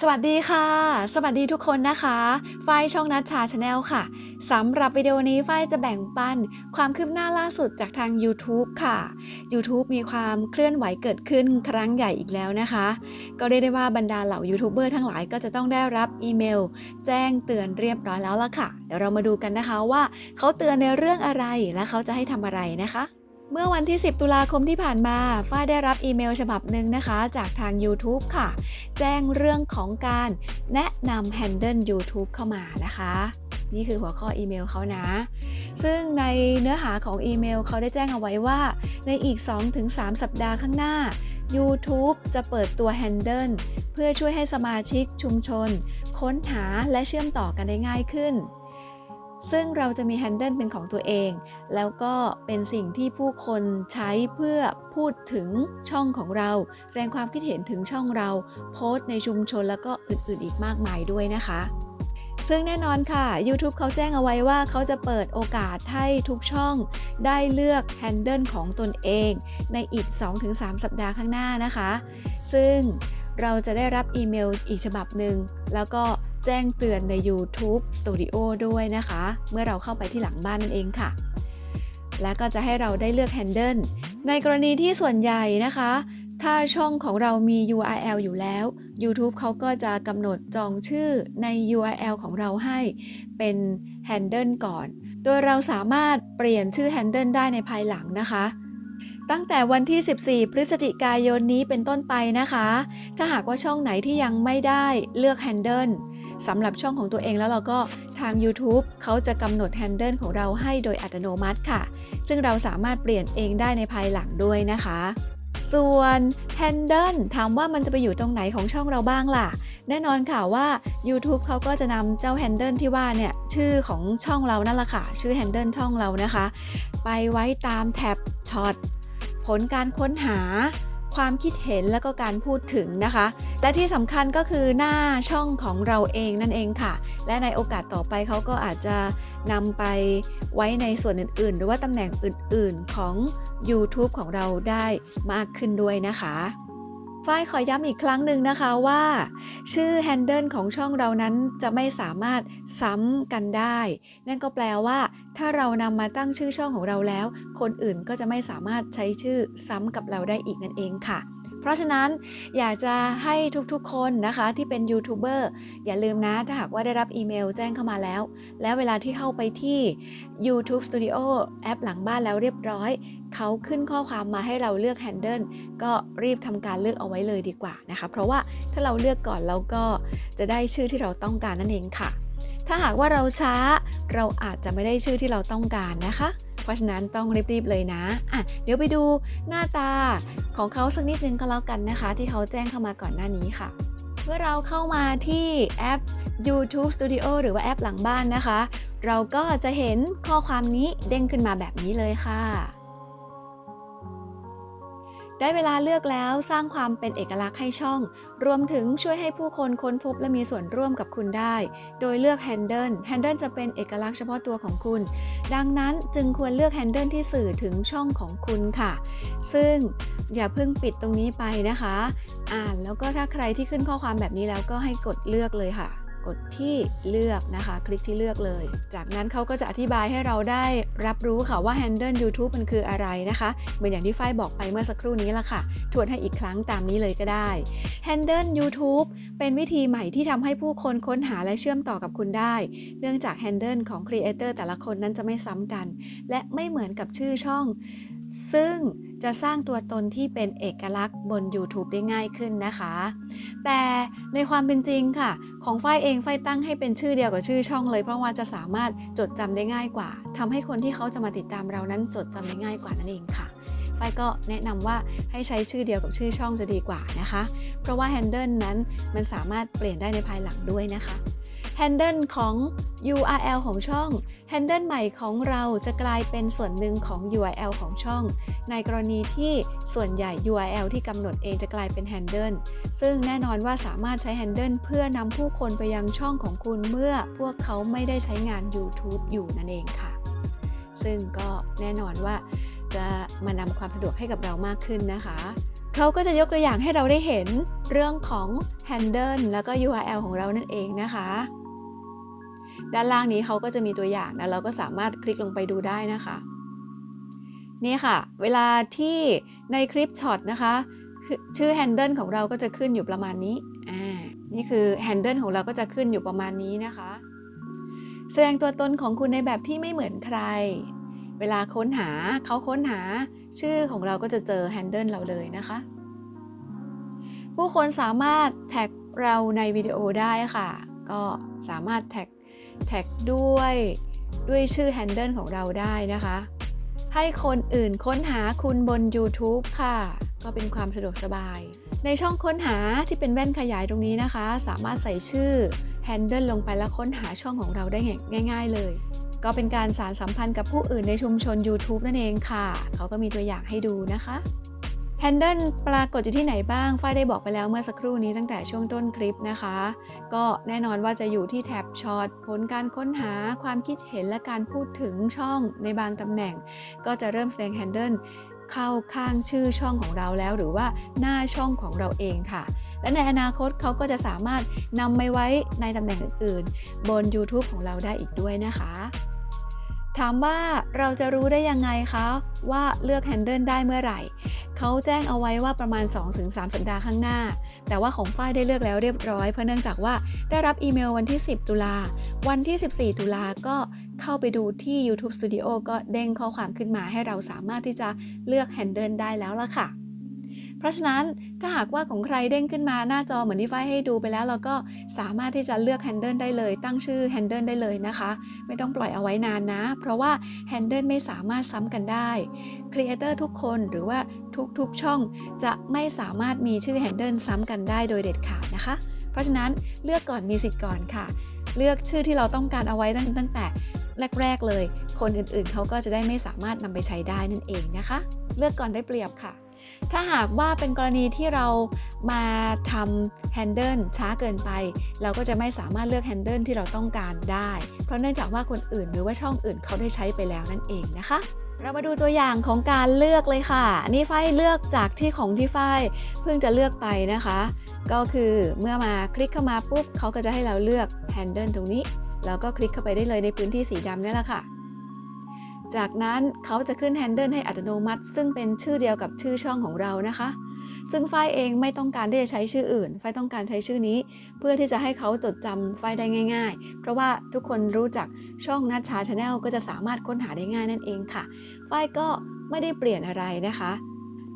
สวัสดีค่ะ สวัสดีทุกคนนะคะ ฝ้ายช่องนัชชาชาแนลค่ะ สำหรับวิดีโอนี้ฝ้ายจะแบ่งปันความคืบหน้าล่าสุดจากทาง YouTube ค่ะ YouTube มีความเคลื่อนไหวเกิดขึ้นครั้งใหญ่อีกแล้วนะคะ ก็เรียกได้ว่าบรรดาเหล่ายูทูบเบอร์ทั้งหลายก็จะต้องได้รับอีเมล แจ้งเตือนเรียบร้อยแล้วล่ะค่ะ เดี๋ยวเรามาดูกันนะคะว่าเขาเตือนในเรื่องอะไรและเขาจะให้ทำอะไรนะคะ เมื่อวันที่ 10 ตุลาคมที่ผ่านมา ฝ้ายได้รับอีเมลฉบับหนึ่งนะคะ จากทาง YouTube ค่ะ แจ้งเรื่องของการแนะนำ Handle YouTube เข้ามานะคะ นี่คือหัวข้ออีเมลเขานะ ซึ่งในเนื้อหาของอีเมลเขาได้แจ้งเอาไว้ว่า ในอีก 2-3 สัปดาห์ข้างหน้า YouTube จะเปิดตัว Handle เพื่อช่วยให้สมาชิกชุมชน ค้นหาและเชื่อมต่อกันได้ง่ายขึ้น ซึ่งเราจะมี Handle เป็นของตัวเอง แล้วก็เป็นสิ่งที่ผู้คนใช้เพื่อพูดถึงช่องของเรา แสดงความคิดเห็นถึงช่องเรา โพสต์ในชุมชนแล้วก็อื่นๆ อีกมากมายด้วยนะคะ ซึ่งแน่นอนค่ะ YouTube เขาแจ้งเอาไว้ว่าเขาจะเปิดโอกาสให้ทุกช่องได้เลือก Handle ของตนเอง ในอีก 2-3 สัปดาห์ข้างหน้านะคะ ซึ่งเราจะได้รับอีเมลอีกฉบับหนึ่ง แล้วก็ แจ้งเตือนใน YouTube Studio ด้วยนะคะ เมื่อเราเข้าไปที่หลังบ้านนั่นเองค่ะ และก็จะให้เราได้เลือก Handle ในกรณีที่ส่วนใหญ่นะคะ ถ้าช่องของเรามี URL อยู่แล้ว YouTube เขาก็จะกำหนดจองชื่อใน URL ของเราให้เป็น Handle ก่อน โดยเราสามารถเปลี่ยนชื่อ Handle ได้ในภายหลังนะคะตั้งแต่วันที่ 14 พฤศจิกายนนี้เป็นต้นไปนะคะ ถ้าหากว่าช่องไหนที่ยังไม่ได้เลือก Handle สำหรับช่องของตัวเองแล้วเราก็ทาง YouTube เขาจะกำหนด Handle ของเราให้โดยอัตโนมัติค่ะ ซึ่งเราสามารถเปลี่ยนเองได้ในภายหลังด้วยนะคะ ส่วน Handle ถามว่ามันจะไปอยู่ตรงไหนของช่องเราบ้างล่ะ แน่นอนค่ะว่า YouTube เขาก็จะนำเจ้า Handle ที่ว่าเนี่ยชื่อของช่องเรานั่นแหละค่ะ ชื่อ Handle ช่องเรานะคะ ไปไว้ตามแท็บช็อตผลการค้นหา ความคิดเห็นแล้วก็การพูดถึงนะคะ และที่สำคัญก็คือหน้าช่องของเราเองนั่นเองค่ะ และในโอกาสต่อไปเขาก็อาจจะนำไปไว้ในส่วนอื่น ๆ หรือว่าตำแหน่งอื่น ๆ ของ YouTube ของเราได้มากขึ้นด้วยนะคะฝ้ายขอย้ำอีกครั้งหนึ่งนะคะว่า ชื่อ Handle ของช่องเรานั้นจะไม่สามารถซ้ำกันได้ นั่นก็แปลว่า ถ้าเรานำมาตั้งชื่อช่องของเราแล้ว คนอื่นก็จะไม่สามารถใช้ชื่อซ้ำกับเราได้อีกนั่นเองค่ะ เพราะฉะนั้นอยากจะให้ทุกๆคนนะคะที่เป็นยูทูบเบอร์อย่าลืมนะ ถ้าหากว่าได้รับอีเมลแจ้งเข้ามาแล้ว แล้วเวลาที่เข้าไปที่ YouTube Studio แอปหลังบ้านแล้วเรียบร้อย เขาขึ้นข้อความมาให้เราเลือก Handle ก็รีบทำการเลือกเอาไว้เลยดีกว่านะคะ เพราะว่าถ้าเราเลือกก่อนเราก็จะได้ชื่อที่เราต้องการนั่นเองค่ะ ถ้าหากว่าเราช้า เราอาจจะไม่ได้ชื่อที่เราต้องการนะคะ เพราะฉะนั้นต้องรีบๆเลยนะอะเดี๋ยวไปดูหน้าตาของเขาสักนิดนึงก็แล้วกันนะคะ ที่เขาแจ้งเข้ามาก่อนหน้านี้ค่ะเมื่อเราเข้ามาที่แอป YouTube Studio หรือว่าแอปหลังบ้านนะคะ เราก็จะเห็นข้อความนี้เด้งขึ้นมาแบบนี้เลยค่ะ ได้เวลาเลือกแล้วสร้างความเป็นเอกลักษณ์ให้ช่อง รวมถึงช่วยให้ผู้คนค้นพบและมีส่วนร่วมกับคุณได้ โดยเลือก Handle Handle จะเป็นเอกลักษณ์เฉพาะตัวของคุณ ดังนั้นจึงควรเลือก Handle ที่สื่อถึงช่องของคุณค่ะ ซึ่งอย่าเพิ่งปิดตรงนี้ไปนะคะ อ่านแล้วก็ถ้าใครที่ขึ้นข้อความแบบนี้แล้วก็ให้กดเลือกเลยค่ะ กดที่เลือกนะคะ คลิกที่เลือกเลย จากนั้นเขาก็จะอธิบายให้เราได้รับรู้ค่ะว่า Handle YouTube มันคืออะไรนะคะ เหมือนอย่างที่ฝ้ายบอกไปเมื่อสักครู่นี้ละค่ะ ทวนให้อีกครั้งตามนี้เลยก็ได้ Handle YouTube เป็นวิธีใหม่ที่ทำให้ผู้คนค้นหาและเชื่อมต่อกับคุณได้ เนื่องจาก Handle ของ Creator แต่ละคนนั้นจะไม่ซ้ำกัน และไม่เหมือนกับชื่อช่องซึ่งจะสร้างตัวตนที่เป็นเอกลักษณ์บน YouTube ได้ง่ายขึ้นนะคะ แต่ในความเป็นจริงค่ะ ของฝ้ายเองฝ้ายตั้งให้เป็นชื่อเดียวกับชื่อช่องเลย เพราะว่าจะสามารถจดจำได้ง่ายกว่าทำให้คนที่เขาจะมาติดตามเรานั้นจดจำได้ง่ายกว่านั่นเองค่ะฝ้ายก็แนะนำว่าให้ใช้ชื่อเดียวกับชื่อช่องจะดีกว่านะคะ เพราะว่า Handle นั้นมันสามารถเปลี่ยนได้ในภายหลังด้วยนะคะ Handle ของ URL ของช่อง Handle ใหม่ของเราจะกลายเป็นส่วนหนึ่งของ URL ของช่อง ในกรณีที่ส่วนใหญ่ URL ที่กำหนดเองจะกลายเป็น Handle ซึ่งแน่นอนว่าสามารถใช้ Handle เพื่อนำผู้คนไปยังช่องของคุณเมื่อพวกเขาไม่ได้ใช้งาน YouTube อยู่นั่นเองค่ะ ซึ่งก็แน่นอนว่าจะมานำความสะดวกให้กับเรามากขึ้นนะคะเขาก็จะยกตัวอย่างให้เราได้เห็นเรื่องของ handle แล้วก็ URL ของเรานั่นเองนะคะ ด้านล่างนี้เขาก็จะมีตัวอย่างนะเราก็สามารถคลิกลงไปดูได้นะคะ นี่ค่ะ เวลาที่ในคลิปช็อตนะคะคือชื่อ handle ของเราก็จะขึ้นอยู่ประมาณนี้อ่านี่คือ handle ของเราก็จะขึ้นอยู่ประมาณนี้นะคะ แสดงตัวตนของคุณในแบบที่ไม่เหมือนใคร เวลาค้นหาเขาค้นหาชื่อของเราก็จะเจอ handle เราเลยนะคะ ผู้คนสามารถแท็กเราในวิดีโอได้ค่ะ ก็สามารถแท็ก แท็กด้วยด้วยชื่อ handle ของเราได้นะคะ ให้คนอื่นค้นหาคุณบน YouTube ค่ะ ก็เป็นความสะดวกสบาย ในช่องค้นหาที่เป็นแว่นขยายตรงนี้นะคะ สามารถใส่ชื่อ handle ลงไปแล้วค้นหาช่องของเราได้ง่าย ๆ เลย ก็เป็นการสารสัมพันธ์กับผู้อื่นในชุมชน YouTube นั่นเองค่ะ เขาก็มีตัวอย่างให้ดูนะคะ Handle ปรากฏอยู่ที่ไหนบ้าง ฝ้ายได้บอกไปแล้วเมื่อสักครู่นี้ตั้งแต่ช่วงต้นคลิปนะคะ ก็แน่นอนว่าจะอยู่ที่แท็บช็อตผลการค้นหาความคิดเห็นและการพูดถึงช่องในบางตำแหน่ง ก็จะเริ่มแสดง Handle เข้าข้างชื่อช่องของเราแล้ว หรือว่าหน้าช่องของเราเองค่ะ และในอนาคตเขาก็จะสามารถนำไปไว้ในตำแหน่งอื่นๆ บน YouTube ของเราได้อีกด้วยนะคะถามว่าเราจะรู้ได้ยังไงคะว่าเลือก Handle ได้เมื่อไหร่ เขาแจ้งเอาไว้ว่าประมาณ 2-3 สัปดาห์ข้างหน้า แต่ว่าของฝ้ายได้เลือกแล้วเรียบร้อย เพราะเนื่องจากว่าได้รับอีเมลวันที่ 10 ตุลา วันที่ 14 ตุลาก็เข้าไปดูที่ YouTube Studio ก็เด้งข้อความขึ้นมาให้เราสามารถที่จะเลือกแฮนเดิลได้แล้วล่ะค่ะ ราะฉะนั้นถ้าหากว่าของใครเด้งขึ้นมาหน้าจอเหมือนที่ฝ้ายให้ดูไปแล้ว เราก็สามารถที่จะเลือก Handle ได้เลย ตั้งชื่อ Handle ได้เลยนะคะ ไม่ต้องปล่อยเอาไว้นานนะ เพราะว่า Handle ไม่สามารถซ้ำกันได้ครีเอเตอร์ทุกคนหรือว่าทุกๆช่อง จะไม่สามารถมีชื่อ Handle ซ้ำกันได้โดยเด็ดขาดนะคะ เพราะฉะนั้นเลือกก่อนมีสิทธิ์ก่อนค่ะ เลือกชื่อที่เราต้องการเอาไว้ตั้งตั้งแต่แรก ๆ เลย คนอื่นๆ เขาก็จะได้ไม่สามารถนำไปใช้ได้นั่นเองนะคะ เลือกก่อนได้เปรียบค่ะ ถ้าหากว่าเป็นกรณีที่เรามาทำ handle ช้าเกินไป เราก็จะไม่สามารถเลือก handle ที่เราต้องการได้ เพราะเนื่องจากว่าคนอื่นหรือว่าช่องอื่นเขาได้ใช้ไปแล้วนั่นเองนะคะเรามาดูตัวอย่างของการเลือกเลยค่ะ นี่ฝ้ายเลือกจากที่ของที่ฝ้ายเพิ่งจะเลือกไปนะคะ ก็คือเมื่อมาคลิกเข้ามาปุ๊บเขาก็จะให้เราเลือก handle ตรงนี้ แล้วก็คลิกเข้าไปได้เลยในพื้นที่สีดำนี่แหละค่ะ จากนั้นเขาจะขึ้น handle ให้อัตโนมัติ ซึ่งเป็นชื่อเดียวกับชื่อช่องของเรานะคะ ซึ่งฝ้ายเองไม่ต้องการที่จะใช้ชื่ออื่นฝ้ายต้องการใช้ชื่อนี้ เพื่อที่จะให้เขาจดจำฝ้ายได้ง่าย ๆ เพราะว่าทุกคนรู้จักช่องนัชชาชาแนลก็จะสามารถค้นหาได้ง่ายนั่นเองค่ะฝ้ายก็ไม่ได้เปลี่ยนอะไรนะคะ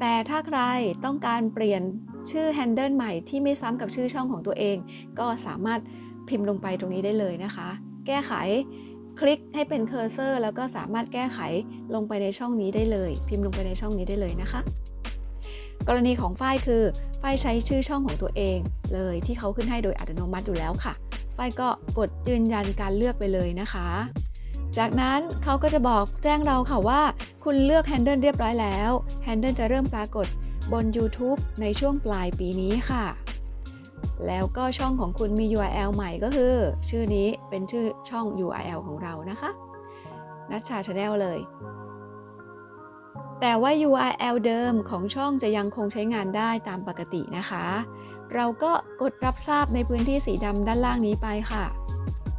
แต่ถ้าใครต้องการเปลี่ยนชื่อ handle ใหม่ที่ไม่ซ้ำกับชื่อช่องของตัวเอง ก็สามารถพิมพ์ลงไปตรงนี้ได้เลยนะคะ แก้ไข คลิกให้เป็นเคอร์เซอร์ แล้วก็สามารถแก้ไขลงไปในช่องนี้ได้เลย พิมพ์ลงไปในช่องนี้ได้เลยนะคะ กรณีของฝ้ายคือฝ้ายใช้ชื่อช่องของตัวเองเลยที่เขาขึ้นให้โดยอัตโนมัติอยู่แล้วค่ะฝ้ายก็กดยืนยันการเลือกไปเลยนะคะ จากนั้นเขาก็จะบอกแจ้งเราค่ะว่า คุณเลือก Handle เรียบร้อยแล้ว Handle จะเริ่มปรากฏบน YouTube ในช่วงปลายปีนี้ค่ะ แล้วก็ช่องของคุณมี URL ใหม่ก็คือ ชื่อนี้เป็นชื่อช่อง URL ของเรานะคะนัชชาชาแนลเลย แต่ว่า URL เดิมของช่องจะยังคงใช้งานได้ตามปกตินะคะ เราก็กดรับทราบในพื้นที่สีดำด้านล่างนี้ไปค่ะ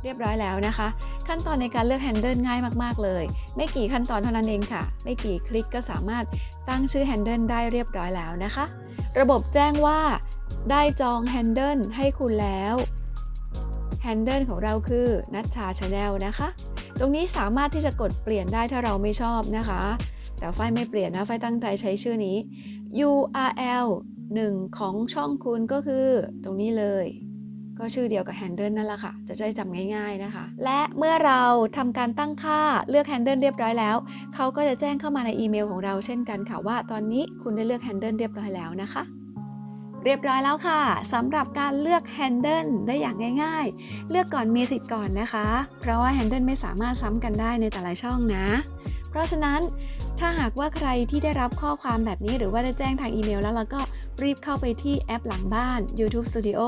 เรียบร้อยแล้วนะคะ ขั้นตอนในการเลือก Handle ง่ายมากๆเลย ไม่กี่ขั้นตอนเท่านั้นเองค่ะ ไม่กี่คลิกก็สามารถตั้งชื่อ Handle ได้เรียบร้อยแล้วนะคะ ระบบแจ้งว่า ได้จอง Handle ให้คุณแล้ว Handle ของเราคือนัชชาชาแนลนะคะ ตรงนี้สามารถที่จะกดเปลี่ยนได้ถ้าเราไม่ชอบนะคะ แต่ไฟไม่เปลี่ยนนะไฟตั้งใจใช้ชื่อนี้ URL 1 ของช่องคุณก็คือตรงนี้เลย ก็ชื่อเดียวกับ Handle นั่นแหละค่ะ จะได้จำง่าย ๆนะคะ และเมื่อเราทำการตั้งค่าเลือก Handle เรียบร้อยแล้ว เขาก็จะแจ้งเข้ามาในอีเมลของเราเช่นกันค่ะว่า ตอนนี้คุณได้เลือก Handle เรียบร้อยแล้วนะคะ เรียบร้อยแล้วค่ะสำหรับการเลือก Handle ได้อย่างง่ายๆ เลือกก่อนมีสิทธิ์ก่อนนะคะ เพราะว่า Handle ไม่สามารถซ้ำกันได้ในแต่ละช่องนะ เพราะฉะนั้นถ้าหากว่าใครที่ได้รับข้อความแบบนี้หรือว่าได้แจ้งทางอีเมลแล้วเราก็รีบเข้าไปที่แอปหลังบ้าน YouTube Studio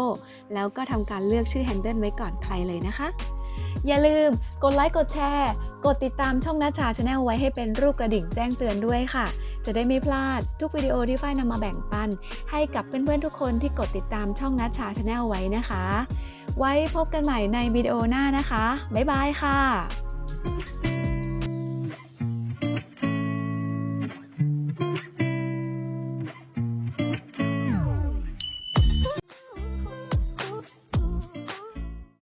แล้วก็ทำการเลือกชื่อ Handle ไว้ก่อนใครเลยนะคะ อย่าลืมกดไลค์กดแชร์ กดติดตามช่องนัชชาชาแนลไว้ให้เป็นรูปกระดิ่งแจ้งเตือนด้วยค่ะ จะได้ไม่พลาดทุกวิดีโอที่ฝ้ายนำมาแบ่งปัน ให้กับเพื่อนๆทุกคนที่กดติดตามช่องนัชชาชาแนลไว้นะคะ ไว้พบกันใหม่ในวิดีโอหน้านะคะ บ๊ายบายค่ะ